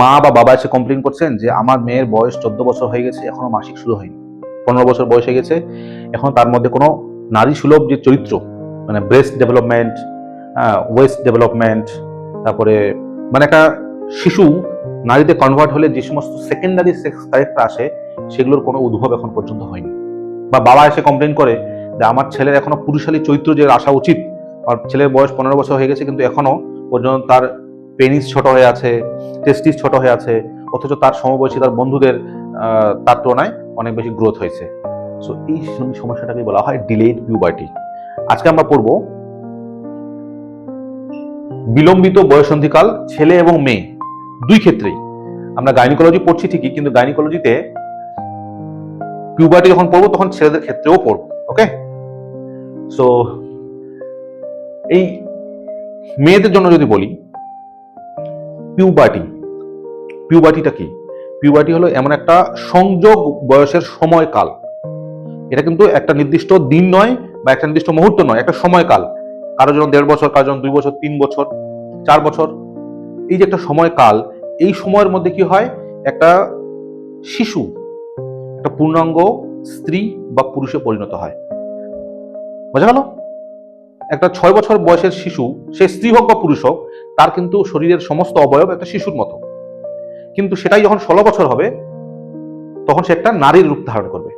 মা বা বাবা এসে কমপ্লেন করছেন যে, আমার মেয়ের বয়স চোদ্দ বছর হয়ে গেছে, এখনও মাসিক শুরু হয়নি। পনেরো বছর বয়স হয়ে গেছে, এখন তার মধ্যে কোনো নারী সুলভ যে চরিত্র মানে ব্রেস্ট ডেভেলপমেন্ট ওয়েস্ট ডেভেলপমেন্ট তারপরে মানে একটা শিশু নারীতে কনভার্ট হলে যে সমস্ত সেকেন্ডারি সেক্স ক্যারেক্টার আসে, সেগুলোর কোনো উদ্ভব এখন পর্যন্ত হয়নি। বা বাবা এসে কমপ্লেন করে যে, আমার ছেলের এখনও পুরুষালী চরিত্র যে আসা উচিত আর ছেলের বয়স পনেরো বছর হয়ে গেছে, কিন্তু এখনও পর্যন্ত তার পেনিস ছোট হয়ে আছে টেস্টিস ছোট হয়ে আছে, অথচ তার সমবয়সী, তার বন্ধুদের তার তুলনায় অনেক বেশি গ্রোথ হয়েছে। সো এই সমস্যাটাকে বলা হয় ডিলেড পিউবার্টি আজকে আমরা পড়ব বিলম্বিত বয়সন্ধিকাল, ছেলে এবং মেয়ে, দুই ক্ষেত্রেই। আমরা গাইনিকোলজি পড়ছি ঠিকই, কিন্তু গাইনিকোলজিতে পিউবার্টি যখন পড়ব, তখন ছেলেদের ক্ষেত্রেও পড়ব ওকে সো এই মেয়েদের জন্য যদি বলি পিউবার্টি পিউবার্টিটা কি? পিউবার্টি হলো এমন একটা সংযোগ বয়সের সময়কাল। এটা কিন্তু একটা নির্দিষ্ট দিন নয় বা একটা নির্দিষ্ট মুহূর্ত নয়, একটা সময়কাল। কারও জন্য দেড় বছর, কারও জন্য দুই বছর, তিন বছর, চার বছর। এই যে একটা সময়কাল, এই সময়ের মধ্যে কি হয়? একটা শিশু, একটা পূর্ণাঙ্গ স্ত্রী বা পুরুষে পরিণত হয়। বোঝা গেল? একটা ছয় বছর বয়সের শিশু, সে স্ত্রী হোক বা পুরুষ হোক তার কিন্তু শরীরের সমস্ত অবয়ব একটা শিশুর মতো। কিন্তু সেটাই যখন ষোলো বছর হবে, তখন সে একটা নারীর রূপ ধারণ করবে।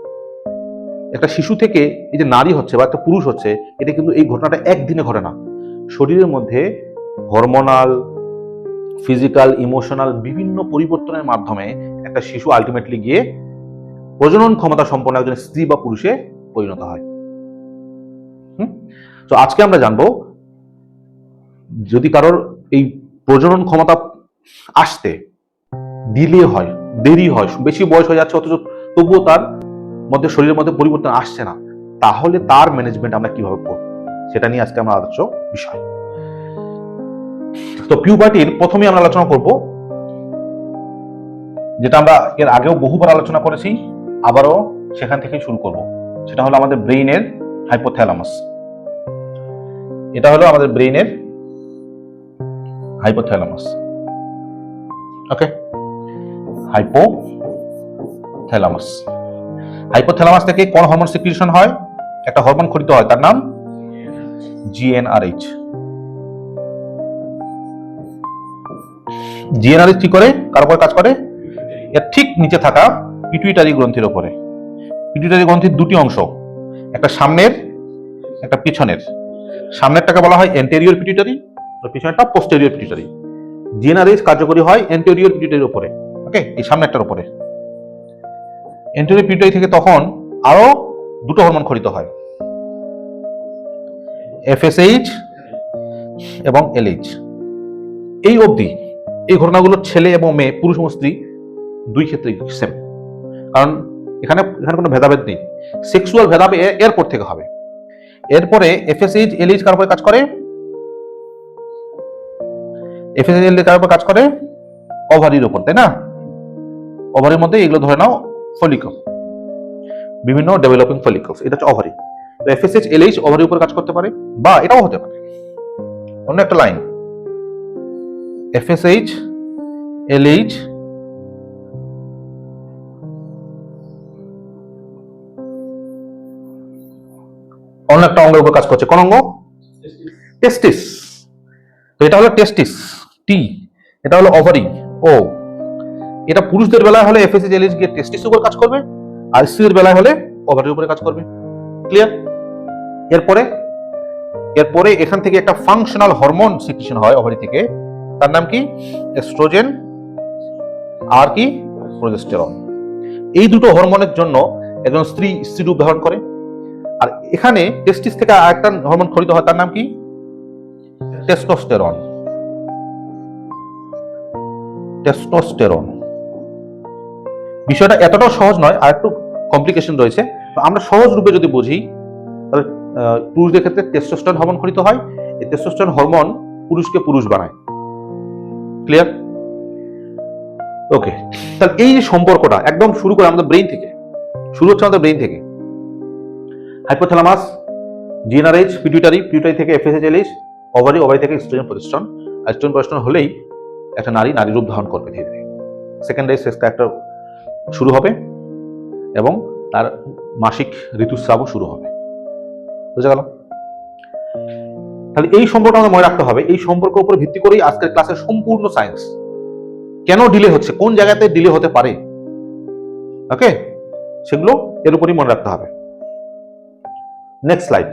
একটা শিশু থেকে এই যে নারী হচ্ছে বা একটা পুরুষ হচ্ছে, এটা কিন্তু এই ঘটনাটা একদিনে ঘটে না। শরীরের মধ্যে হরমোনাল ফিজিক্যাল ইমোশনাল বিভিন্ন পরিবর্তনের মাধ্যমে একটা শিশু আলটিমেটলি গিয়ে প্রজনন ক্ষমতা সম্পন্ন একজন স্ত্রী বা পুরুষে পরিণত হয়। তো আজকে আমরা জানব, যদি কারোর এই প্রজনন ক্ষমতা আসতে ডিলে হয়, দেরি হয়, বেশি বয়স হয়ে যাচ্ছে, অথচ তবুও তার মধ্যে, শরীরের মধ্যে পরিবর্তন আসছে না। তাহলে তার ম্যানেজমেন্ট আমরা কীভাবে করব? সেটা নিয়ে আজকে আমরা আলোচ্য বিষয়। তো পিউবার্টির প্রথমে আমরা আলোচনা করব, যেটা আমরা এর আগেও বহুবার আলোচনা করেছি, আবারও সেখান থেকে শুরু করব। সেটা হলো আমাদের ব্রেইনের হাইপোথ্যালামাস এটা হলো আমাদের ব্রেইনের হাইপোথ্যালামাস ওকে হাইপোথ্যালামাস হাইপোথ্যালামাস থেকে কোন হরমোন সিক্রিয়েশন হয়? একটা হরমোন খরিত হয়, তার নাম? জিএনআরএইচ জিএনআরএইচ কি করে? কার উপর কাজ করে? এর ঠিক নিচে থাকা পিটুইটারি গ্রন্থির উপরে। পিটুইটারি গ্রন্থির দুটি অংশ, একটা সামনের, একটা পিছনের। সামনেরটাকে বলা হয় এন্টেরিয়র পিটুইটারি পিছনেরটা পোস্টেরিয়র পিটুইটারি জিএনআরএইচ কার্যকরী হয় এন্টেরিয়র পিটুইটারির উপরে। ওকে এই সামনেরটার উপরে। এন্টেরিয়র পিটুইটারি থেকে তখন আরও দুটো হরমোন খরিত হয়। এফএসএইচ এবং এলএইচ এই অবধি এই ঘটনাগুলো ছেলে এবং মেয়ে, পুরুষ এবং স্ত্রী দুই ক্ষেত্রেই সেম কারণ এখানে এখানে কোনো ভেদাভেদ নেই। সেক্সুয়াল ভেদাভেদ এরপর থেকে হবে। এরপরে এফএসএইচ এলএইচ কার কাজ করে? এফএসএইচ এলএইচ কার উপর কাজ করে ওভারির উপর তাই না? ওভারির মধ্যে এগুলো ধরে নাও ফলিকল বিভিন্ন ডেভেলপিং ফলিকলস এটা হচ্ছে ওভারি তো এফএসএইচ এলএইচ ওভারির উপর কাজ করতে পারে বা এটাও হতে পারে। অন্য একটা লাইন এফএসএইচ এলএইচ অন্য একটা অঙ্গের উপর কাজ করছে কোন অঙ্গ? টেস্টিস তো এটা হলো টেস্টিস টি, এটা হলো ওভারি ও। এটা পুরুষদের বেলায় হলে এফএসএইচ এলএইচ গিয়ে টেস্টিস উপর কাজ করবে, আর স্ত্রীদের বেলায় হলে ওভারির উপরে কাজ করবে। ক্লিয়ার এরপরে এরপরে এখান থেকে একটা ফাংশনাল হরমোন সিক্রেশন হয় ওভারি থেকে, তার নাম কি? এস্ট্রোজেন আর কি? প্রোজেস্টেরন এই দুটো হরমোনের জন্য একজন স্ত্রী স্ত্রী রূপ ধারণ করে, আর এখানে টেস্টিস থেকে আরেকটা হরমোন খরিত হয়, তার নাম কি? টেস্টোস্টেরন টেস্টোস্টেরন বিষয়টা এতটাও সহজ নয় আর একটু কমপ্লিকেশন রয়েছে আমরা সহজ রূপে যদি বুঝি, তাহলে পুরুষদের ক্ষেত্রে টেস্টোস্টেরন হরমোন খরিত হয়। এই টেস্টোস্টেরন হরমোন পুরুষকে পুরুষ বানায়। ক্লিয়ার ওকে তাহলে এই যে সম্পর্কটা, একদম শুরু করে আমাদের ব্রেইন থেকে, শুরু হচ্ছে আমাদের ব্রেইন থেকে। হাইপোথ্যালামাস জিএনআরএইচ পিটুইটারি পিটুইটারি থেকে এফএসএইচ ওভারি ওভারি থেকে স্ট্রোজেন প্রতিষ্ঠান। আর স্ট্রোজেন প্রতিষ্ঠান হলেই একটা নারী নারী রূপ ধারণ করবে ধীরে ধীরে। সেকেন্ডারি সেক্স ক্যারেক্টার শুরু হবে এবং তার মাসিক ঋতুস্রাবও শুরু হবে। বুঝে গেল তাহলে এই সম্পর্ক আমাদের মনে রাখতে হবে। এই সম্পর্কের উপর ভিত্তি করেই আজকের ক্লাসের সম্পূর্ণ সায়েন্স কেন ডিলে হচ্ছে? কোন জায়গাতে ডিলে হতে পারে? ওকে সেগুলো এর উপরই মনে রাখতে হবে। নেক্সট স্লাইড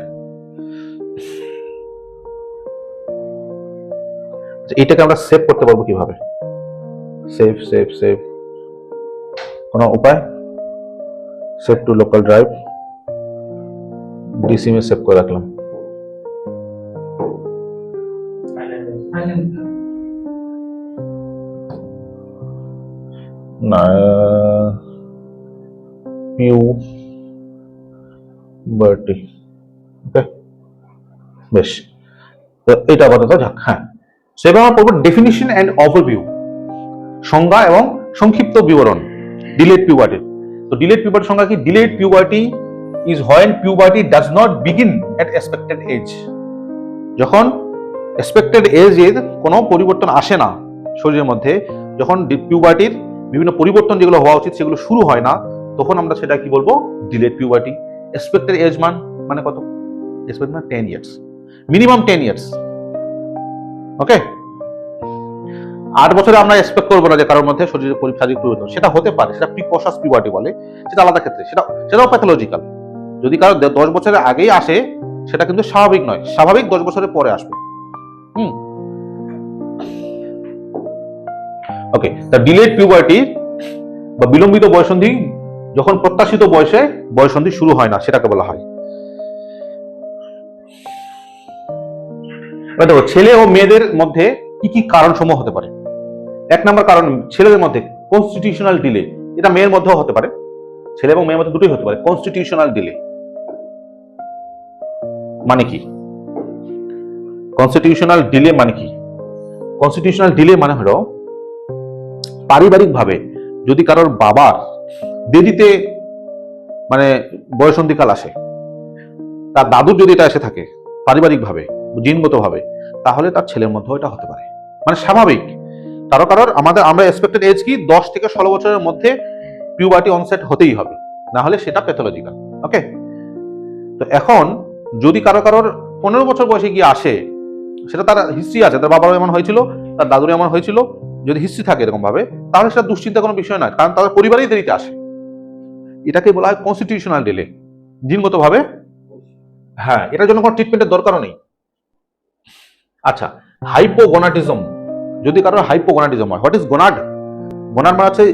এটাকে আমরা সেভ করতে পারব কীভাবে? সেভ সেভ সেভ কোনো উপায়? সেভ টু লোকাল ড্রাইভ ডিসিমে সেভ করে রাখলাম। না পিউ বার্টি ওকে বেশ। তো এটা আপাতত যাক হ্যাঁ। সেবার আমরা পড়ব ডেফিনিশন অ্যান্ড ওভারভিউ সংজ্ঞা এবং সংক্ষিপ্ত বিবরণ। ডিলেট পিউবার্টি তো ডিলেট পিউবার্টি সংজ্ঞা কি? Delayed puberty is when puberty does not begin at expected age যখন এক্সপেক্টেড এজ এর কোনো পরিবর্তন আসে না শরীরের মধ্যে, যখন পিউবার্টির বিভিন্ন পরিবর্তন যেগুলো হওয়া উচিত সেগুলো শুরু হয় না, তখন আমরা সেটা কি বলব? ডিলেট পিউবার্টি এক্সপেক্টেড এজ মান মানে কত? এক্সপেক্ট মানে ten years minimum ten years okay আট বছরে আমরা এক্সপেক্ট করব না যে কারোর মধ্যে শরীরের শারীরিক পরিবর্তন সেটা হতে পারে, সেটা প্রিকশাস পিউবার্টি বলে, সেটা আলাদা ক্ষেত্রে, সেটা, সেটাও প্যাথোলজিক্যাল যদি কারও দশ বছরের আগেই আসে, সেটা কিন্তু স্বাভাবিক নয়, স্বাভাবিক দশ বছরের পরে আসবে। হুম? ওকে তা ডিলেড পিউবার্টি বা বিলম্বিত বয়সন্ধি, যখন প্রত্যাশিত বয়সে, বয়সন্ধি শুরু হয় না, সেটাকে বলা হয়। এবার দেখো, ছেলে ও মেয়েদের মধ্যে কি কি কারণ সমূহ হতে পারে? এক নম্বর কারণ, ছেলেদের মধ্যে কনস্টিটিউশনাল ডিলে এটা মেয়ের মধ্যেও হতে পারে। ছেলে এবং মেয়ের মধ্যে দুটোই হতে পারে কনস্টিটিউশনাল ডিলে মানে কি? কনস্টিটিউশনাল ডিলে মানে কি? কনস্টিটিউশনাল ডিলে মানে হলো, পারিবারিকভাবে যদি কারোর বাবার দেরিতে মানে বয়সন্ধিকাল আসে, তার দাদুর যদি এটা এসে থাকে, পারিবারিকভাবে জিনগতভাবে, তাহলে তার ছেলের মধ্যেও এটা হতে পারে। মানে স্বাভাবিক। কারও কারোর আমাদের, আমরা এক্সপেক্টেড এজ কি? দশ থেকে ষোলো বছরের মধ্যে পিউবার্টি অনসেট হতেই হবে। না হলে সেটা প্যাথোলজিক্যাল ওকে তো এখন যদি কারও কারোর পনেরো বছর বয়সে গিয়ে আসে, সেটা তার হিস্ট্রি আছে, তার বাবারও এমন হয়েছিল, তার দাদুর এমন হয়েছিল, যদি হিস্ট্রি থাকে এরকম ভাবে তাহলে সেটা দুশ্চিন্তা কোনো বিষয় নয়, কারণ তাদের পরিবারেই দেরিতে আসে। এটাকে বলা হয় কনস্টিটিউশনাল ডিলে জিনগতভাবে। হ্যাঁ এটার জন্য কোনো ট্রিটমেন্টের দরকারও নেই। আচ্ছা হাইপোগোনাটিজম যদি কারোর হাইপোগোনাটিজম হয় হোয়াট ইজ গোনাড গোনাড মানে হচ্ছে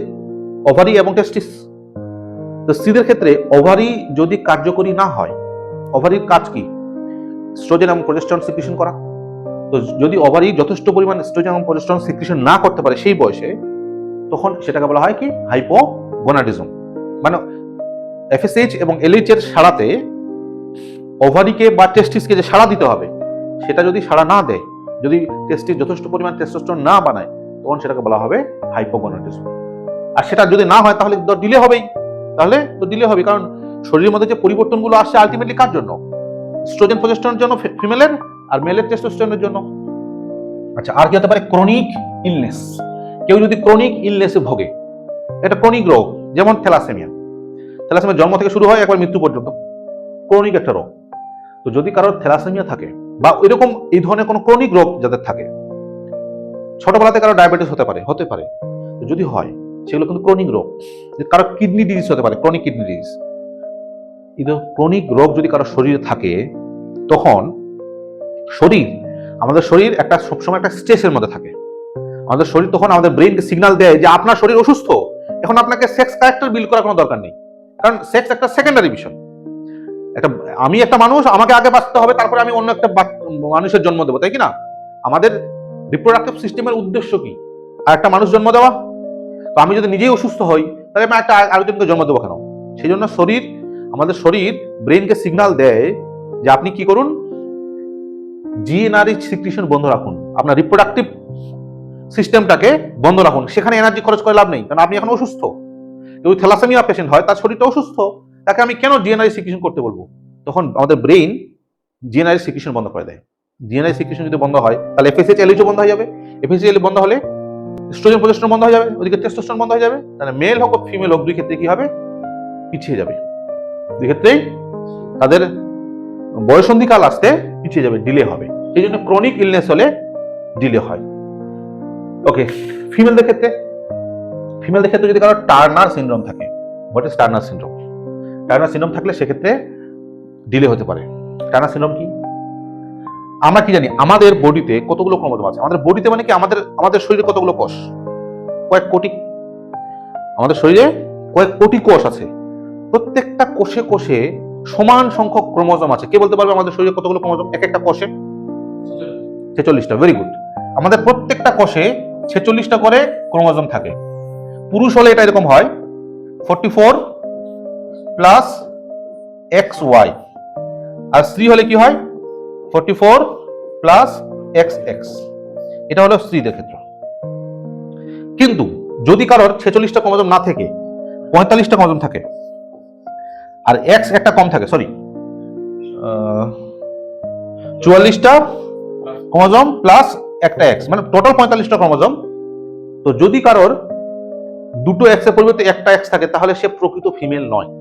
ওভারি এবং টেস্টিস তো স্ত্রীদের ক্ষেত্রে ওভারি যদি কার্যকরী না হয় ওভারির কাজ কি? স্ট্রোজেন এবং প্রজেস্টরন সিক্রেশন করা। তো যদি ওভারি যথেষ্ট পরিমাণ স্ট্রোজেন এবং প্রজেস্টরন সিক্রেশন না করতে পারে সেই বয়সে, তখন সেটাকে বলা হয় কি? হাইপোগোনাডিজম মানে এফএসএইচ এবং এলএইচ এর সাড়াতে ওভারিকে বা টেস্টিসকে যে সাড়া দিতে হবে সেটা যদি সাড়া না দেয়, যদি টেস্টিস যথেষ্ট পরিমাণ টেস্টোস্টেরন না বানায়, তখন সেটাকে বলা হবে হাইপোগোনাডিজম আর সেটা যদি না হয়, তাহলে তো ডিলে হবেই। তাহলে তো ডিলে হবে কারণ শরীরের মধ্যে যে পরিবর্তনগুলো আসছে আলটিমেটলি কার জন্য? স্ট্রোজেন প্রজেস্টনের জন্য ফিমেলের আর মেলের টেস্টোস্টেরনের জন্য। আচ্ছা আর কি হতে পারে? ক্রনিক ইলনেস কেউ যদি ক্রনিক ইলনেসে ভোগে, এটা ক্রনিক রোগ, যেমন থ্যালাসেমিয়া থ্যালাসেমিয়া জন্ম থেকে শুরু হয়, একবার মৃত্যু পর্যন্ত। ক্রনিক একটা রোগ। তো যদি কারোর থ্যালাসেমিয়া থাকে বা এরকম এই ধরনের কোনো ক্রনিক রোগ যাদের থাকে ছোটবেলাতে কারও ডায়াবেটিস হতে পারে হতে পারে। যদি হয়, সেগুলো কিন্তু ক্রনিক রোগ। কারও কিডনি ডিজিজ হতে পারে ক্রনিক কিডনি ডিজিজ কিন্তু ক্রনিক রোগ যদি কারও শরীরে থাকে, তখন শরীর, আমাদের শরীর একটা সবসময় একটা স্ট্রেসের মধ্যে থাকে। আমাদের শরীর তখন আমাদের ব্রেনকে সিগন্যাল দেয় যে আপনার শরীর অসুস্থ। এখন আপনাকে সেক্স ক্যারেক্টার বিল করার কোনো দরকার নেই। কারণ সেক্স একটা সেকেন্ডারি বিষয় একটা, আমি একটা মানুষ, আমাকে আগে বাঁচতে হবে, তারপরে আমি অন্য একটা মানুষের জন্ম দেবো, তাই কি না? আমাদের রিপ্রোডাক্টিভ সিস্টেমের উদ্দেশ্য কি? আর একটা মানুষ জন্ম দেওয়া? তো আমি যদি নিজেই অসুস্থ হই, তাহলে আমি একটা আরেকজনকে জন্ম দেবো কেন? সেই জন্য শরীর, আমাদের শরীর ব্রেনকে সিগন্যাল দেয় যে আপনি কি করুন? জিএনআরই সিক্রিশন বন্ধ রাখুন। আপনার রিপ্রোডাক্টিভ সিস্টেমটাকে বন্ধ রাখুন। সেখানে এনার্জি খরচ করে লাভ নেই। কারণ আপনি এখন অসুস্থ। কেউ থ্যালাসেমিয়া পেশেন্ট হয়, তার শরীরটা অসুস্থ। তাকে আমি কেন জিএনআরই সিক্রিশন করতে বলব? তখন আমাদের ব্রেইন জিএনআরই সিক্রিশন বন্ধ করে দেয়। জিএনআই সিক্রিশন যদি বন্ধ হয়, তাহলে এফএসএইচ এলএইচও বন্ধ হয়ে যাবে। এফএসএইচ বন্ধ হলে স্ট্রোজেন প্রজেস্টন বন্ধ হয়ে যাবে, ওদিকে টেস্টোস্টেরন বন্ধ হয়ে যাবে। তাহলে মেল হোক ফিমেল হোক, দুই ক্ষেত্রে কি হবে? পিছিয়ে যাবে। দুই ক্ষেত্রেই তাদের বয়সন্ধিকাল আসতে পিছিয়ে যাবে ডিলে হবে। সেই জন্য ক্রনিক ইলনেস হলে ডিলে হয়। ওকে ফিমেলদের ক্ষেত্রে ফিমেলদের ক্ষেত্রে যদি কারও টার্নার সিনড্রোম থাকে what is Turner syndrome Turner syndrome থাকলে সেক্ষেত্রে ডিলে হতে পারে। টার্নার সিনড্রোম কি? আমরা কি জানি, আমাদের বডিতে কতগুলো ক্রোমোজোম আছে? আমাদের বডিতে মানে কি আমাদের আমাদের শরীরে কতগুলো কোষ? কয়েক কোটি। আমাদের শরীরে কয়েক কোটি কোষ আছে। প্রত্যেকটা কোষে কোষে সমান সংখ্যক ক্রোমোজোম আছে। কে বলতে পারবে আমাদের শরীরে কতগুলো ক্রোমোজোম? এক একটা কোষে? ছেচল্লিশটা। ভেরি গুড আমাদের প্রত্যেকটা কোষে ছেচল্লিশটা করে ক্রোমোজোম থাকে। পুরুষ হলে এটা এরকম হয়। Forty four plus X Y. আর স্ত্রী হলে কি হয়? Forty four plus X X. এটা হলো স্ত্রীদের ক্ষেত্রে। কিন্তু যদি কারোর ছেচল্লিশটা ক্রোমোজোম না থেকে, পঁয়তাল্লিশটা ক্রোমোজোম থাকে, আর এক্স একটা কম থাকে, সরি চুয়াল্লিশটা ক্রোমোজোম প্লাস একটা এক্স মানে টোটাল পঁয়তাল্লিশটা ক্রোমোজোম। তো যদি কারোর দুটো এক্সের পরিবর্তে একটা এক্স থাকে, তাহলে সে প্রকৃত ফিমেল নয়।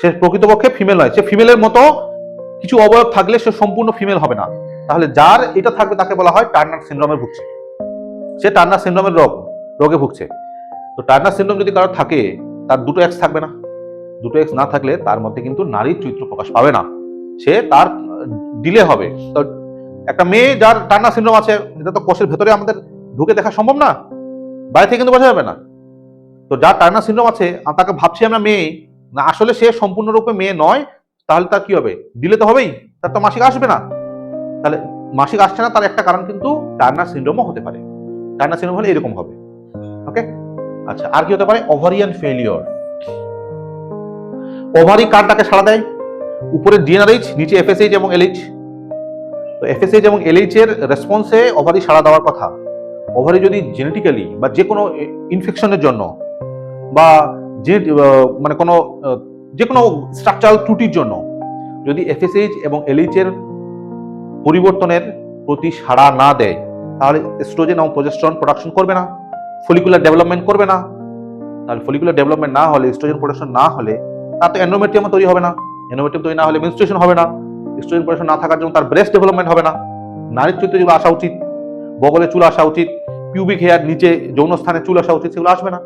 সে প্রকৃতপক্ষে ফিমেল নয়। সে ফিমেলের মতো কিছু অবয়ব থাকলে সে সম্পূর্ণ ফিমেল হবে না। তাহলে যার এটা থাকবে তাকে বলা হয় টার্নার সিনড্রোমে ভুগছে। সে টার্নার সিনড্রোমের রোগ, রোগে ভুগছে। তো টার্নার সিনড্রোম যদি কারোর থাকে, তার দুটো এক্স থাকবে না। দুটো এক্স না থাকলে তার মধ্যে কিন্তু নারীর চরিত্র প্রকাশ পাবে না। সে তার ডিলে হবে। তো একটা মেয়ে যার টার্নার সিনড্রোম আছে, এটা তো কোষের ভেতরে আমাদের ঢুকে দেখা সম্ভব না। বাইরে থেকে কিন্তু বোঝা যাবে না। তো যার টার্নার সিনড্রোম আছে, তাকে ভাবছি আমরা মেয়ে না, আসলে সে সম্পূর্ণরূপে মেয়ে নয়, তাহলে তার কি হবে? দিলে তো হবেই, তার তো মাসিক আসবে না। তাহলে মাসিক আসছে না, তার একটা কারণ কিন্তু টার্নার সিনড্রোমও হতে পারে। টার্নার সিনড্রোম হলে এরকম হবে। ওকে আচ্ছা আর কি হতে পারে? ওভারিয়ান ফেলিওর ওভারি কার্ডটাকে সাড়া দেয়। উপরে ডিএনআরএইচ নিচে এফএসএইচ এবং এলএইচ তো এফএসএইচ এবং এলএইচ এর রেসপন্সে ওভারি সাড়া দেওয়ার কথা। ওভারি যদি জেনেটিক্যালি বা যে কোনো ইনফেকশনের জন্য বা যে মানে কোনো যে কোনো স্ট্রাকচারাল ত্রুটির জন্য যদি এফএসএইচ এবং এলএইচ এর পরিবর্তনের প্রতি সাড়া না দেয়, তাহলে এস্ট্রোজেন এবং প্রজেস্টরন প্রোডাকশন করবে না ফলিকুলার ডেভেলপমেন্ট করবে না। তাহলে ফলিকুলার ডেভেলপমেন্ট না হলে এস্ট্রোজেন প্রোডাকশন না হলে, তার তো এন্ডোমেট্রিয়াম তৈরি হবে না। এন্ডোমেট্রিয়াম তৈরি না হলে মেনস্ট্রুয়েশন হবে না। এস্ট্রোজেন প্রোডাকশন না থাকার জন্য তার ব্রেস্ট ডেভেলপমেন্ট হবে না। নারীর চরিত্রে যেগুলো আসা উচিত, বগলে চুল আসা উচিত পিউবিক হেয়ার নিচে যৌন স্থানে চুল আসা উচিত, সেগুলো আসবে না।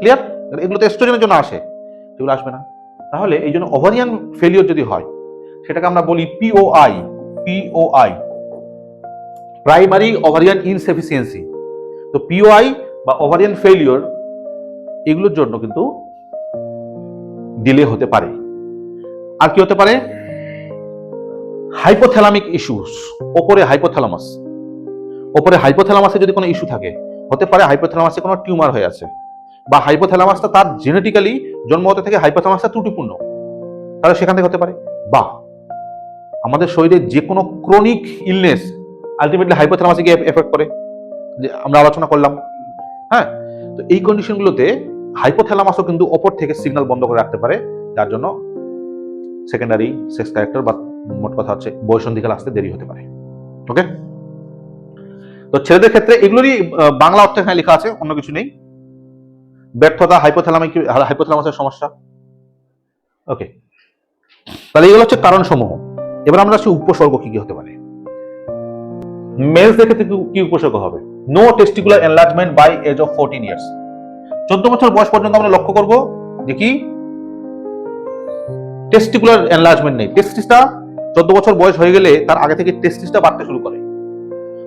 ক্লিয়ার এগুলো তো এস্ট্রোজেনের জন্য আসে সেগুলো আসবে না। তাহলে এই জন্য ওভারিয়ান ফেলিওর যদি হয়, সেটাকে আমরা বলি POI POI primary ovarian insufficiency তো পিওআই বা ওভারিয়ান ফেলিওর এগুলোর জন্য কিন্তু ডিলে হতে পারে। আর কি হতে পারে? হাইপোথ্যালামিক ইস্যুস ওপরে হাইপোথ্যালামাস ওপরে হাইপোথ্যালামাসে যদি কোনো ইস্যু থাকে, হতে পারে হাইপোথ্যালামাসে কোনো টিউমার হয়ে আছে। বা হাইপোথ্যালামাসটা তার জেনেটিক্যালি জন্মগত থেকে হাইপোথ্যালামাসটা ত্রুটিপূর্ণ। তাহলে সেখান থেকে হতে পারে? বা আমাদের শরীরে যে কোনো ক্রনিক ইলনেস আলটিমেটলি হাইপোথ্যালামাসে গিয়ে এফেক্ট করে। যে আমরা আলোচনা করলাম। হ্যাঁ? তো এই কন্ডিশনগুলোতে হাইপোথ্যালামাসও কিন্তু ওপর থেকে সিগন্যাল বন্ধ করে রাখতে পারে। যার জন্য সেকেন্ডারি সেক্স ক্যারেক্টার বা মোট কথা হচ্ছে বয়সন্ধিকাল আসতে দেরি হতে পারে। ওকে তো ছেলেদের ক্ষেত্রে এগুলোরই বাংলা অর্থ এখানে লেখা আছে, অন্য কিছু নেই। ব্যর্থতা হাইপোথ্যালামিক হাইপোথ্যালামাসের সমস্যা। ওকে তাহলে এগুলো হচ্ছে কারণ সমূহ এবার আমরা আসছি উপসর্গ কি কি হতে পারে। মেলসদের ক্ষেত্রে কি- উপসর্গ হবে? No testicular enlargement by age of fourteen years চোদ্দ বছর বয়স পর্যন্ত আমরা লক্ষ্য করব যে কি? টেস্টিকুলার এনলার্জমেন্ট নেই। টেস্টিসটা চোদ্দ বছর বয়স হয়ে গেলে তার আগে থেকে টেস্টিসটা বাড়তে শুরু করে।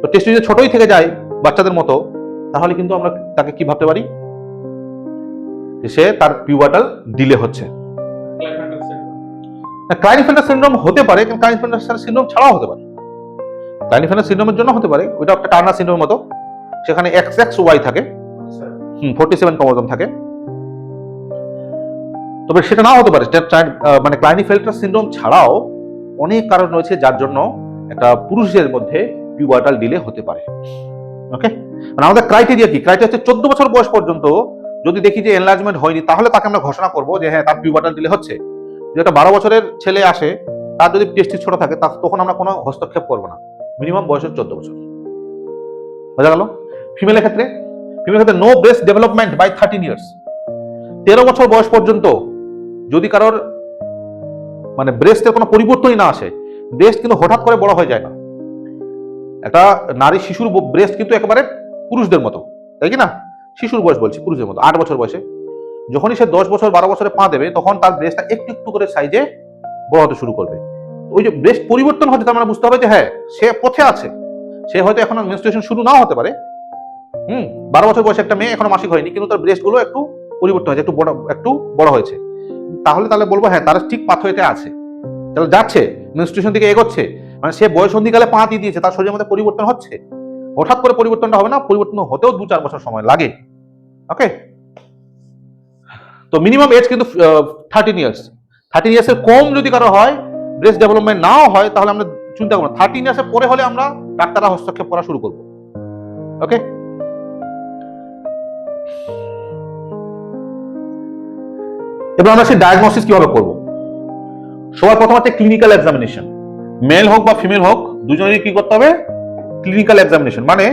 তো টেস্টিস ছোটই থেকে যায় বাচ্চাদের মতো, তাহলে কিন্তু আমরা তাকে কি ভাবতে পারি? সে তার পিউবাটাল ডিলে হচ্ছে। ক্লাইনিফেন্ডার সিনড্রোম হতে পারে, কিন্তু ক্লাইনিফেন্ডার সিনড্রোম ছাড়াও হতে পারে। ক্লাইনিফেন্ডার সিনড্রোমের জন্য হতে পারে, ওইটা একটা টার্নার সিনড্রোমের মতো, সেখানে এক্স এক্স ওয়াই থাকে। হুম ফোর্টি সেভেন ক্রোমোজোম থাকে। তবে সেটা নাও হতে পারে মানে ক্লাইনিফেল্টার সিনড্রোম ছাড়াও অনেক কারণ রয়েছে, যার জন্য একটা পুরুষদের মধ্যে পিউবার্টাল ডিলে হতে পারে। ওকে মানে আমাদের ক্রাইটেরিয়া কি? ক্রাইটেরিয়া হচ্ছে চোদ্দ বছর বয়স পর্যন্ত যদি দেখি যে এনলার্জমেন্ট হয়নি, তাহলে তাকে আমরা ঘোষণা করব যে হ্যাঁ তার পিউবার্টাল ডিলে হচ্ছে। একটা বারো বছরের ছেলে আসে, তার যদি টেস্টি ছোট থাকে তখন আমরা কোনো হস্তক্ষেপ করব না। মিনিমাম বয়স হচ্ছে চোদ্দ বছর। বোঝা গেল? ফিমেলের ক্ষেত্রে ফিমেলের ক্ষেত্রে no breast development by thirteen years তেরো বছর বয়স পর্যন্ত যদি কারোর মানে ব্রেস্টের কোনো পরিবর্তনই না আসে ব্রেস্ট কিন্তু হঠাৎ করে বড় হয়ে যায় না। একটা নারী শিশুর ব্রেস্ট কিন্তু একেবারে পুরুষদের মতো, তাই কি না? শিশুর বয়স বলছি, পুরুষের মতো, আট বছর বয়সে। যখনই সে দশ বছর, বারো বছরে পা দেবে, তখন তার ব্রেস্টটা একটু একটু করে সাইজে বড় হতে শুরু করবে। ওই যে ব্রেস্ট পরিবর্তন হচ্ছে, তার মানে বুঝতে হবে যে হ্যাঁ সে পথে আছে। সে হয়তো এখন মেনস্ট্রুয়েশন শুরু নাও হতে পারে। হুম, বারো বছর বয়সে একটা মেয়ে এখনও মাসিক হয়নি, কিন্তু তার ব্রেস্টগুলো একটু পরিবর্তন হয়েছে, একটু বড় একটু বড় হয়েছে। তাহলে তাহলে বলব হ্যাঁ তারা ঠিক পাথওয়েতে আছে। তাহলে যাচ্ছে মেনস্ট্রুয়েশন দিকে এগোচ্ছে মানে সে বয়স সন্ধিকালে পা দিয়ে দিয়েছে, তার শরীরের মধ্যে পরিবর্তন হচ্ছে। হঠাৎ করে পরিবর্তনটা হবে না, পরিবর্তন হতেও দু চার বছর সময় লাগে। ওকে তো মিনিমাম এজ কিন্তু থার্টিন ইয়ার্স থার্টিন ইয়ার্সের কম যদি কারও হয় ব্রেস্ট ডেভেলপমেন্ট নাও হয়, তাহলে আমরা চিন্তা করব থার্টিন ইয়ার্সের পরে হলে আমরা ডাক্তাররা হস্তক্ষেপ করা শুরু করব। ওকে এবার আমরা সেই ডায়াগনোসিস কীভাবে করব? সবার প্রথম হচ্ছে ক্লিনিক্যাল এক্সামিনেশন মেল হোক বা ফিমেল হোক, দুজনেরই কি করতে হবে? ক্লিনিক্যাল এক্সামিনেশন মানে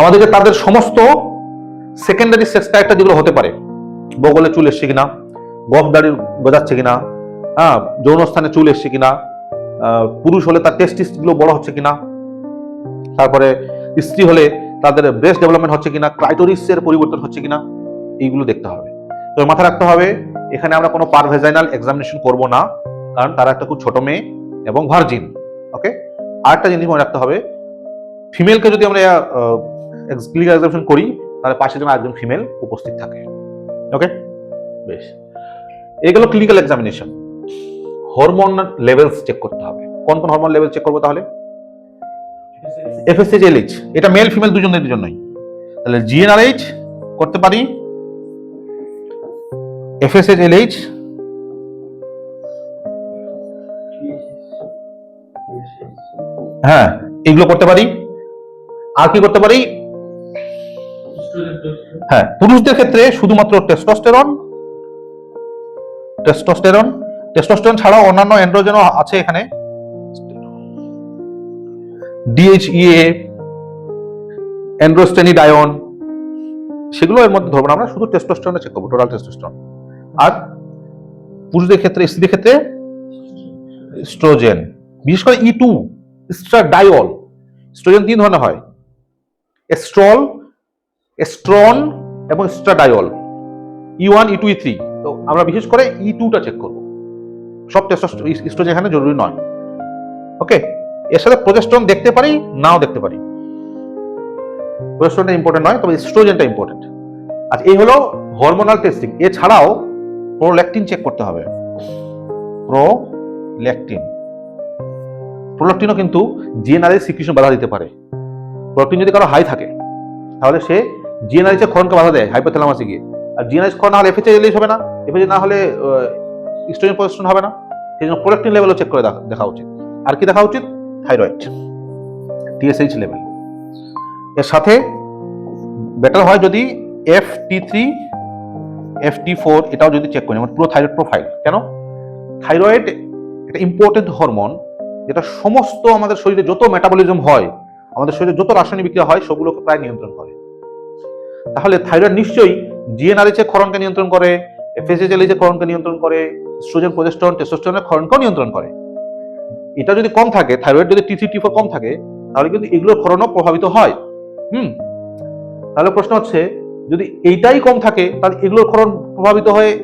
আমাদেরকে তাদের সমস্ত সেকেন্ডারি সেক্স ক্যারেক্টার যেগুলো হতে পারে, বগলে চুল এসছে কিনা, গফ দাড়ি কিনা হ্যাঁ যৌনস্থানে চুল এসছে কিনা পুরুষ হলে তার টেস্টিসগুলো বড় হচ্ছে কিনা, তারপরে স্ত্রী হলে তাদের ব্রেস্ট ডেভেলপমেন্ট হচ্ছে কিনা ক্রাইটোরিসের পরিবর্তন হচ্ছে কিনা, এইগুলো দেখতে হবে। তো মাথায় রাখতে হবে, এখানে আমরা কোনো পারভেজাইনাল এক্সামিনেশন করব না, কারণ তারা একটা খুব ছোট মেয়ে এবং ভার্জিন ওকে আরেকটা জিনিস মনে রাখতে হবে ফিমেলকে যদি আমরা ক্লিনিক্যাল এক্সামিনেশন করি, তাহলে পাশে যেন একজন ফিমেল উপস্থিত থাকে। ওকে বেশ। এগুলো clinical examination hormone levels check করতে হবে। কোন কোন হরমোন লেভেল চেক করব তাহলে? এফএসএইচ এলএইচ এটা মেল ফিমেল দুজনের জন্যই। তাহলে জিএনআরএইচ করতে পারি। এফএসএইচ এলএইচ হ্যাঁ এগুলো করতে পারি। আর কি করতে পারি? হ্যাঁ পুরুষদের ক্ষেত্রে শুধুমাত্র টেস্টোস্টেরন টেস্টোস্টেরন টেস্টোস্টেরন ছাড়াও অন্যান্য অ্যান্ড্রোজেনও আছে এখানে। ডিএইচইএ অ্যান্ড্রোস্টেনিডায়ন সেগুলো এর মধ্যে ধরবো আমরা শুধু টেস্টোস্টেরনে চেক করব টোটাল টেস্টোস্টেরন আর পুরুষদের ক্ষেত্রে, স্ত্রীদের ক্ষেত্রে স্ট্রোজেন বিশেষ করে ই টু স্ট্রাডাইল স্ট্রোজেন তিন ধরনের হয়। এস্ট্রল এস্ট্রন এবং estradiol E one E two E three তো আমরা বিশেষ করে ই টুটা চেক করব। সব টেস্টোস্টেরন এখানে জরুরি নয়। ওকে এর সাথে প্রজেস্ট্রন দেখতে পারি, নাও দেখতে পারি। প্রজেস্ট্রনটা ইম্পর্টেন্ট নয়, তবে স্ট্রোজেনটা ইম্পর্টেন্ট আচ্ছা এই হলো হরমোনাল টেস্টিং এছাড়াও প্রোল্যাকটিন চেক করতে হবে। প্রোল্যাকটিন প্রোল্যাকটিনও কিন্তু জিএনআর এর সিক্রিশন বাধা দিতে পারে। প্রোল্যাকটিন যদি কারও হাই থাকে, তাহলে সে জিএনআর এর ক্ষরণকে বাধা দেয় হাইপোথ্যালামাসে গিয়ে। আর জিএনআর ক্ষরণ না হলে এফএচএ এলিস হবে না। এফএচএ না হলে স্ট্রোজেন প্রজেস্ট্রন হবে না। সেই জন্য প্রোল্যাকটিন লেভেলও চেক করে দেখা- উচিত। আর কি দেখা উচিত? থাইরয়েড টিএসএইচ লেভেল এর সাথে বেটার হয় যদি F T three F T four এটাও যদি চেক করি পুরো থাইরয়েড প্রোফাইল কেন? থাইরয়েড একটা ইম্পর্টেন্ট হরমোন যেটা সমস্ত আমাদের শরীরে যত মেটাবলিজম হয়, আমাদের শরীরে যত রাসায়নিক বিক্রিয়া হয়, সেগুলোকে প্রায় নিয়ন্ত্রণ করে। তাহলে থাইরয়েড নিশ্চয়ই জিএনআরএইচ এর ক্ষরণকে নিয়ন্ত্রণ করে এফএসএইচ এর ক্ষরণকে নিয়ন্ত্রণ করে স্ট্রোজেন প্রজেস্টেরন টেস্টোস্টেরনের ক্ষরণকেও নিয়ন্ত্রণ করে। এটা যদি কম থাকে থাইরয়েড যদি টি থ্রি টি ফোর কম থাকে, তাহলে কিন্তু এগুলোর ক্ষরণও প্রভাবিত হয়। হুম? তাহলে প্রশ্ন হচ্ছে, যদি এইটাই কম থাকে, তাহলে এগুলোর ক্ষরণ প্রভাবিত হয়ে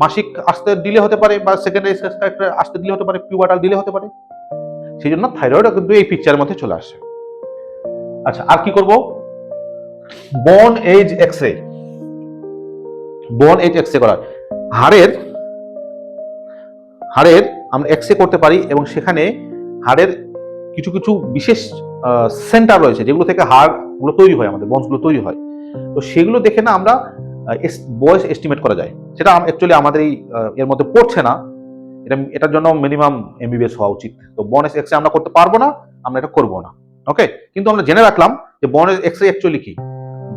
মাসিক আসতে ডিলে হতে পারে বা সেকেন্ডারি আসতে ডিলে হতে পারে পিউবাটাল ডিলে হতে পারে। সেই জন্য থাইরয়েডও কিন্তু এই পিকচারের মধ্যে চলে আসে। আচ্ছা আর কি করব? বন এজ এক্স রে বন এজ এক্স রে করা হাড়ের হাড়ের আমরা এক্স রে করতে পারি এবং সেখানে হাড়ের কিছু কিছু বিশেষ সেন্টার রয়েছে যেগুলো থেকে হাড়গুলো তৈরি হয়, আমাদের বন্সগুলো তৈরি হয়। তো সেগুলো দেখে না আমরা বয়স এস্টিমেট করা যায়। সেটা অ্যাকচুয়ালি আমাদের এই এর মধ্যে পড়ছে না। এটা, এটার জন্য মিনিমাম এমবিবিএস হওয়া উচিত। তো বনেস এক্স আমরা করতে পারব না, আমরা এটা করব না। ওকে কিন্তু আমরা জেনে রাখলাম যে বনেস এক্স রে অ্যাকচুয়ালি কি?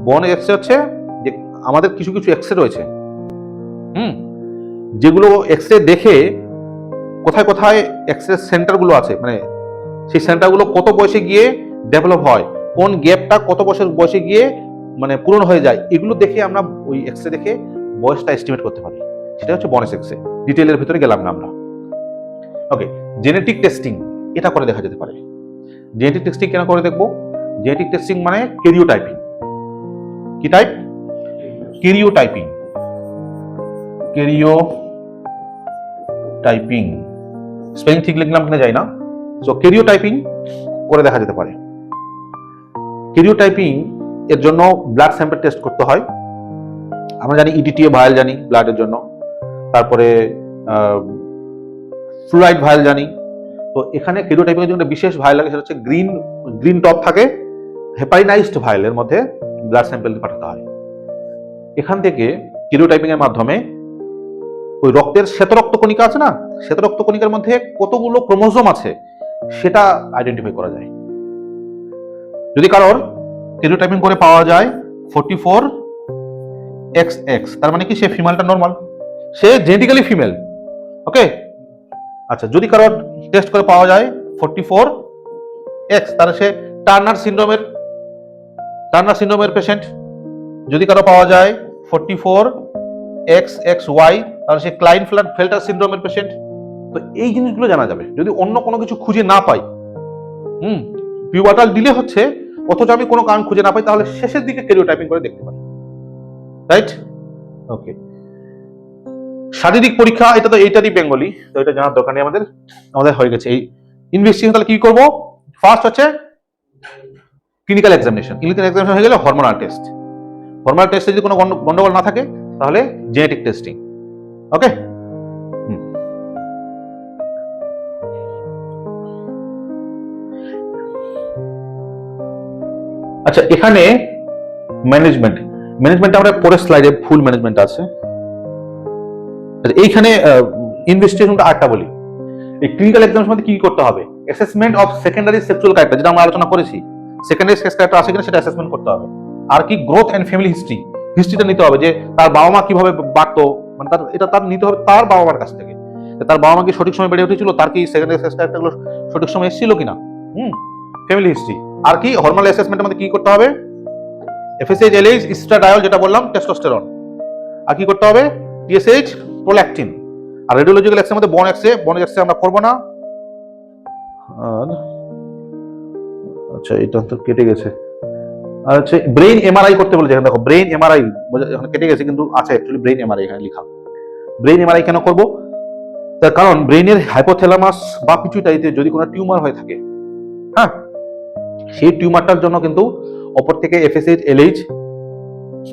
বনেস এক্স হচ্ছে যে আমাদের কিছু কিছু এক্স রয়েছে। হুম? যেগুলো এক্স দেখে কোথায় কোথায় এক্সরে সেন্টারগুলো আছে মানে সেই সেন্টারগুলো কত বয়সে গিয়ে ডেভেলপ হয়, কোন গ্যাপটা কত বছর বয়সে গিয়ে মানে পূরণ হয়ে যায়, এগুলো দেখে আমরা ওই এক্সরে দেখে বয়সটা এস্টিমেট করতে পারি। সেটা হচ্ছে বনেস এক্সরে ডিটেলের ভিতরে গেলাম না আমরা। ওকে জেনেটিক টেস্টিং এটা করে দেখা যেতে পারে। জেনেটিক টেস্টিং কেন করে দেখব? জেনেটিক টেস্টিং মানে কেরিও টাইপিং কি type karyotyping karyotyping spelling ঠিক লিখলাম কিনা যায় না। সো কেরিও টাইপিং করে দেখা যেতে পারে। কেরিও টাইপিং এর জন্য ব্লাড স্যাম্পল টেস্ট করতে হয়। আমরা জানি ইডিটিএ ভায়াল জানি ব্লাডের জন্য। তারপরে ফ্লুরাইড ভায়াল জানি। তো এখানে কেরিও টাইপিং এর জন্য বিশেষ ভায়াল লাগে, সেটা হচ্ছে গ্রিন গ্রিন টপ থাকে হেপারিনাইজড ভায়ালের মধ্যে। ব্লাড স্যাম্পেল পাঠাতে হয়। এখান থেকে টাইপিং এর মাধ্যমে ওই রক্তের শ্বেতরক্ত কণিকা আছে না শ্বেতরক্ত কণিকার মধ্যে কতগুলো ক্রোমোজোম আছে, সেটা আইডেন্টিফাই করা যায়। যদি কারোর টাইপিং করে পাওয়া যায় ফোর্টি ফোর এক্স এক্স তার মানে কি সে ফিমেলটা নর্মাল সে জেনেটিক্যালি ফিমেল ওকে আচ্ছা যদি কারোর টেস্ট করে পাওয়া যায় ফোর্টি ফোর এক্স তাহলে সে টার্নার সিন্ড্রোমের টার্নার সিন্ড্রোমের পেশেন্ট যদি কারও পাওয়া যায় forty four X X Y তাহলে সে ক্লাইন ফ্ল্যাট ফেল্টার সিন্ড্রোমের পেশেন্ট তো এই জিনিসগুলো জানা যাবে। যদি অন্য কোনো কিছু খুঁজে না পাই, হুম পিউবাটাল ডিলে হচ্ছে, অথচ আমি কোনো কারণ খুঁজে না পাই, তাহলে শেষের দিকে কেরিও টাইপিং করে দেখতে পারি। রাইট ওকে শারীরিক পরীক্ষা, এটা তো এইটারই বেঙ্গলি তো এটা জানার দরকার নেই আমাদের। আমাদের হয়ে গেছে। এই ইনভেস্টিগেশন তাহলে কি করব? ফার্স্ট হচ্ছে ক্লিনিক্যাল এক্সামিনেশন ক্লিনিক্যাল এক্সামিনেশন হয়ে গেলে হরমোনাল টেস্ট হরমোনাল টেস্টে যদি কোনো গন্ড- গন্ডগোল না থাকে তাহলে জেনেটিক টেস্টিং ওকে আচ্ছা এখানে ম্যানেজমেন্ট ম্যানেজমেন্ট আমরা পরের স্লাইডে ফুল ম্যানেজমেন্ট আছে। আচ্ছা, এইখানে ইনভেস্টিগেশনটা আটটা বলি। এই ক্লিনিক্যাল এক্সামের মধ্যে কি কি করতে হবে? Assessment of secondary sexual character যেটা আমরা আলোচনা করেছি। সেকেন্ডারি ক্যারেক্টার আছে কিনা সেটা অ্যাসেসমেন্ট করতে হবে। আর কি গ্রোথ এন্ড ফ্যামিলি হিস্ট্রি হিস্ট্রিটা নিতে হবে যে তার বাবা মা কীভাবে বাড়তো মানে তার, এটা তার নিতে হবে তার বাবা মার কাছ থেকে। তার বাবা মা কি সঠিক সময় বেড়ে উঠেছিল, তার কি সেকেন্ডারি ক্যারেক্টারগুলো সঠিক সময় এসেছিল কিনা। হুম ফ্যামিলি হিস্ট্রি আর কি হরমোনাল অ্যাসেসমেন্টের মধ্যে কি করতে হবে? এফএসএইচ এলএইচ ইস্ট্রাডায়ল যেটা বললাম টেস্টোস্টেরন আর কি করতে হবে? টিএসএইচ প্রোল্যাকটিন আর রেডিওলজিক্যাল এক্সের মধ্যে বন এক্সে বন এক্সে আমরা করব না। আর আচ্ছা এটা তো কেটে গেছে। আর হচ্ছে এমআরআই করতে বলেছে এখানে দেখো এমআরআই এখানে কেটে গেছে, কিন্তু আছে অ্যাকচুয়ালি এমআরআই এখানে লেখা। এমআরআই কেন করব? তার কারণ হাইপোথ্যালামাস বা যদি কোনো টিউমার হয়ে থাকে হ্যাঁ সেই টিউমারটার জন্য কিন্তু অপর থেকে এফএসএইচ এলএইচ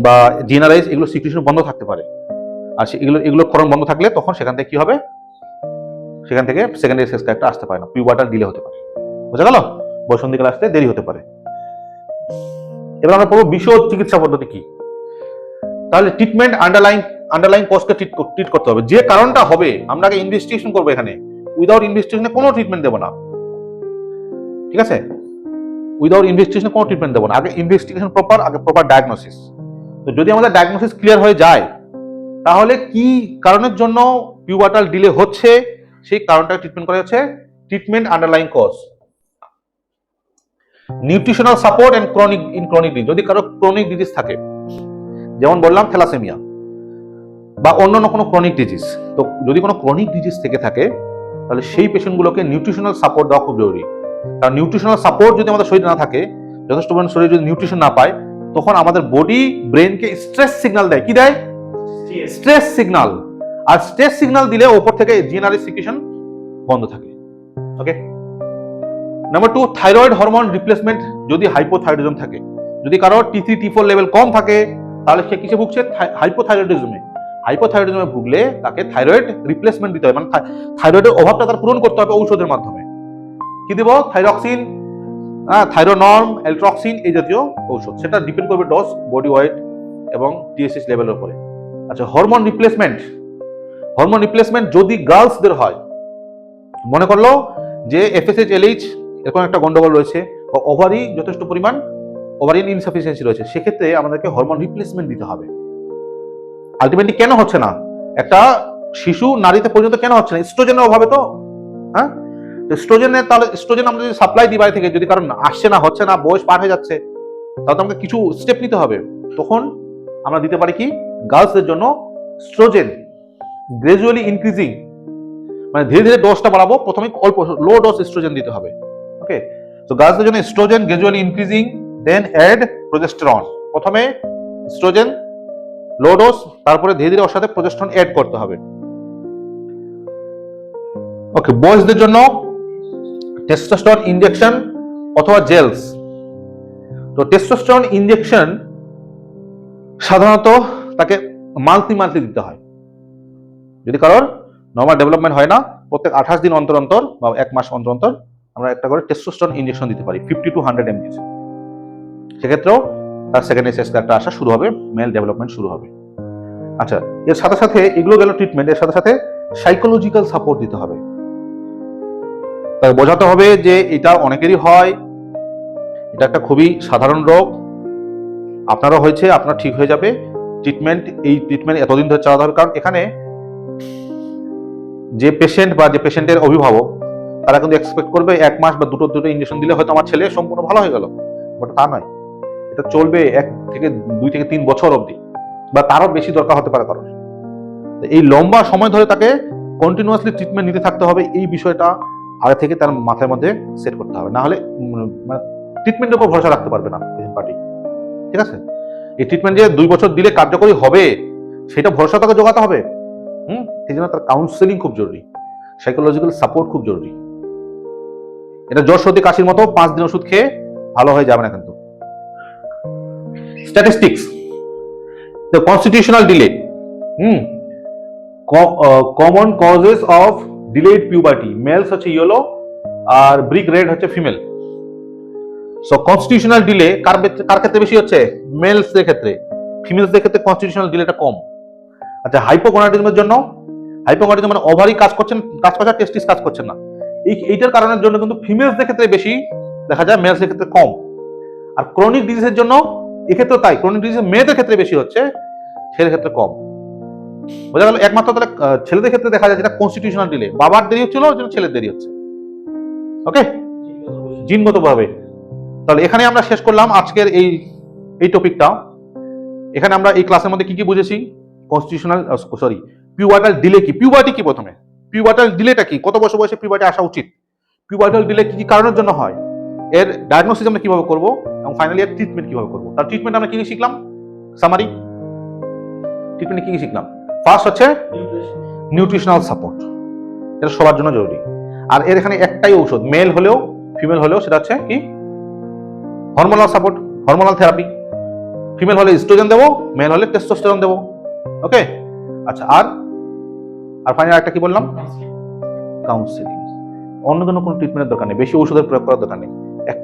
বা জিএনআরআইস এগুলো সিকুয়েশন বন্ধ থাকতে পারে। আর এগুলো এগুলো করণ বন্ধ থাকলে তখন সেখান থেকে কি হবে? সেখান থেকে সেকেন্ডারি সেক্স ক্যারেক্টার আসতে পারে না। পিউবার্টাল ডিলে হতে পারে। বোঝা গেল? বসন্তীকাল আসতে দেরি হতে পারে। এবার আমরা পড়ব বিশদ চিকিৎসা পদ্ধতি কি। তাহলে ট্রিটমেন্ট আন্ডারলাইন আন্ডারলাইন কজকে ট্রিট করতে হবে। যে কারণটা হবে, আমরা আগে ইনভেস্টিগেশন করব এখানে। উইদাউট ইনভেস্টিগেশনে কোনো ট্রিটমেন্ট দেবো না। ঠিক আছে? উইদাউট ইনভেস্টিগেশনে কোনো ট্রিটমেন্ট দেবো না। আগে ইনভেস্টিগেশন প্রপার আগে প্রপার ডায়াগনোসিস তো যদি আমাদের ডায়াগনোসিস ক্লিয়ার হয়ে যায়, তাহলে কি কারণের জন্য পিউবাটাল ডিলে হচ্ছে? সেই কারণটা ট্রিটমেন্ট করা হচ্ছে treatment underline cause nutritional support and chronic in chronic disease যদি কারও ক্রনিক ডিজিজ থাকে যেমন বললাম থ্যালাসেমিয়া বা অন্যান্য কোনো ক্রনিক ডিজিজ তো যদি কোনো ক্রনিক ডিজিজ থেকে থাকে তাহলে সেই পেশেন্টগুলোকে নিউট্রিশনাল সাপোর্ট দেওয়া খুব জরুরি। কারণ নিউট্রিশনাল সাপোর্ট যদি আমাদের শরীরে না থাকে যথেষ্ট পরিমাণ শরীরে যদি নিউট্রিশন না পায় তখন আমাদের বডি ব্রেনকে স্ট্রেস সিগন্যাল দেয়। কি দেয়? স্ট্রেস সিগন্যাল আর স্ট্রেস সিগন্যাল দিলে ওপর থেকে জিএনআরএস সিকুয়েশন বন্ধ থাকে। Okay number two thyroid hormone replacement যদি হাইপোথাইরয়েডিজম থাকে। যদি কারও T three T four level কম থাকে, তাহলে সে কিসে ভুগছে? হাইপোথাইরয়েডিজমে হাইপোথাইরয়েডিজমে ভুগলে তাকে থাইরয়েড রিপ্লেসমেন্ট দিতে হবে। মানে থাইরয়েডের অভাবটা তার পূরণ করতে হবে ঔষধের মাধ্যমে। কি দিব? থাইরক্সিন হ্যাঁ থাইরোনর্ম এলট্রক্সিন এই জাতীয় ঔষধ। সেটা ডিপেন্ড করবে ডোজ বডি ওয়েট এবং টিএসএস লেভেলের উপরে। আচ্ছা হরমোন রিপ্লেসমেন্ট হরমোন রিপ্লেসমেন্ট যদি গার্লসদের হয়, মনে করল যে এফএসএইচ এলএইচ এরকম একটা গন্ডগোল রয়েছে বা ওভারি যথেষ্ট পরিমাণ ওভারিয়ান ইনসাফিসিয়েন্সি রয়েছে। সেক্ষেত্রে আমাদেরকে হরমোন রিপ্লেসমেন্ট দিতে হবে। আলটিমেটলি কেন হচ্ছে না? একটা শিশু নারীতে পর্যন্ত কেন হচ্ছে না? স্ট্রোজেনের অভাবে তো হ্যাঁ? তো স্ট্রোজেনের তাহলে স্ট্রোজেন আমরা যদি সাপ্লাই দিই বাইরে থেকে, যদি কারণ আসছে না, হচ্ছে না, বয়স পার হয়ে যাচ্ছে, তাহলে তো আমাকে কিছু স্টেপ নিতে হবে। তখন আমরা দিতে পারি কি? গার্লসদের জন্য স্ট্রোজেন গ্রাজুয়ালি ইনক্রিজিং মানে ধীরে ধীরে ডোজটা বাড়াবো। প্রথমে অল্প লো ডোজ স্ট্রোজেন দিতে হবে। ওকে তো গার্লসদের জন্য estrogen gradually increasing then add progesterone প্রথমে স্ট্রোজেন লো ডোজ তারপরে ধীরে ধীরে ওর সাথে প্রোজেস্টেরন অ্যাড করতে হবে। ওকে বয়েজদের জন্য টেস্টোস্টেরন ইনজেকশন অথবা জেলস তো টেস্টোস্টেরন ইনজেকশন সাধারণত তাকে মান্থলি মান্থলি দিতে হয়। যদি কারোর নর্মাল ডেভেলপমেন্ট হয় না, প্রত্যেক আঠাশ দিন অন্তর অন্তর বা এক মাস অন্তর অন্তর আমরা একটা করে টেস্টোস্টেরন ইনজেকশন দিতে পারি ফিফটি টু হান্ড্রেড এমজি সেক্ষেত্রেও তার সেকেন্ড এসএস একটা আসা শুরু হবে মেল ডেভেলপমেন্ট শুরু হবে। আচ্ছা এর সাথে সাথে এগুলো গেল ট্রিটমেন্ট এর সাথে সাথে সাইকোলজিক্যাল সাপোর্ট দিতে হবে। তাই বোঝাতে হবে যে এটা অনেকেরই হয়, এটা একটা খুবই সাধারণ রোগ। আপনারও হয়েছে, আপনার ঠিক হয়ে যাবে। ট্রিটমেন্ট এই ট্রিটমেন্ট এতদিন ধরে চালাতে হবে, কারণ এখানে যে পেশেন্ট বা যে পেশেন্টের অভিভাবক তারা কিন্তু এক্সপেক্ট করবে এক মাস বা দুটো দুটো ইঞ্জেকশন দিলে হয়তো আমার ছেলে সম্পূর্ণ ভালো হয়ে গেল। বাট তা নয়। এটা চলবে এক থেকে দুই থেকে তিন বছর অবধি। বা তারও বেশি দরকার হতে পারে কারণ এই লম্বা সময় ধরে তাকে কন্টিনিউয়াসলি ট্রিটমেন্ট নিতে থাকতে হবে, এই বিষয়টা আগে থেকে তার মাথার মধ্যে সেট করতে হবে। না হলে মানে ট্রিটমেন্টের উপর ভরসা রাখতে পারবে না পার্টি ঠিক আছে? এই ট্রিটমেন্ট যে দুই বছর দিলে কার্যকরী হবে, সেটা ভরসা তাকে জোগাতে হবে। হুম? সেই জন্য তার কাউন্সেলিং খুব জরুরি। সাইকোলজিক্যাল সাপোর্ট খুব জরুরি। এটা জ্বর সর্দি কাশির মতো পাঁচ দিন ওষুধ খেয়ে ভালো হয়ে যাবে না কিন্তু। Statistics constitutional delay hmm? Common causes of delayed puberty males হচ্ছে ইয়েলো আর ব্রিক রেড হচ্ছে ফিমেল সো কনস্টিটিউশনাল ডিলে কার কার ক্ষেত্রে বেশি হচ্ছে? মেলসদের ক্ষেত্রে। ফিমেলসদের ক্ষেত্রে কনস্টিটিউশনাল ডিলেটা কম। আচ্ছা হাইপোগোনাডিজমের জন্য হাইপোগোনাডিজম মানে ওভারি কাজ করছেন কাজ করছে টেস্টিস কাজ করছেন না। এইটার কারণের জন্য কিন্তু ফিমেলসদের ক্ষেত্রে বেশি দেখা যায় মেলসদের ক্ষেত্রে কম। আর ক্রনিক ডিজিজের জন্য এক্ষেত্রে তাই ক্রনিক ডিজিজ মেয়েদের ক্ষেত্রে বেশি হচ্ছে ছেলের ক্ষেত্রে কম। বোঝা গেল? একমাত্র তাহলে ছেলেদের ক্ষেত্রে দেখা যায় যেটা কনস্টিটিউশনাল ডিলে বাবার দেরি হচ্ছিল ওর জন্য ছেলের দেরি হচ্ছে। ওকে জিনগত ভাবে তাহলে এখানে আমরা শেষ করলাম আজকের এই এই টপিকটা। এখানে আমরা এই ক্লাসের মধ্যে কি কি বুঝেছি? কনস্টিটিউশনাল সরি পিউবার্টাল ডিলে কি? পিউবার্টি কি প্রথমে? পিউবার্টাল ডিলেটা কি? কত বছর বয়সে পিউবার্টি আসা উচিত? পিউবার্টাল ডিলে কি কি কারণের জন্য হয়? এর ডায়াগনোসিস আমরা কীভাবে করব? এবং ফাইনালি এর ট্রিটমেন্ট কীভাবে করব? তার ট্রিটমেন্ট আমরা কি কি শিখলাম? সামারি ট্রিটমেন্ট কি কি শিখলাম? ফার্স্ট হচ্ছে নিউট্রিশনাল সাপোর্ট এটা সবার জন্য জরুরি। আর এর এখানে একটাই ঔষধ মেল হলেও ফিমেল হলেও সেটা হচ্ছে কি? Hormonal support hormonal therapy female হলে স্ট্রোজেন দেবো মেল হলে টেস্টোস্টেরন দেবো। ওকে আচ্ছা আর আর ফাইনাল একটা কি বললাম? কাউন্সিলিং অন্য কোনো কোনো ট্রিটমেন্টের দরকার নেই। বেশি ওষুধের প্রয়োগ করার দরকার নেই।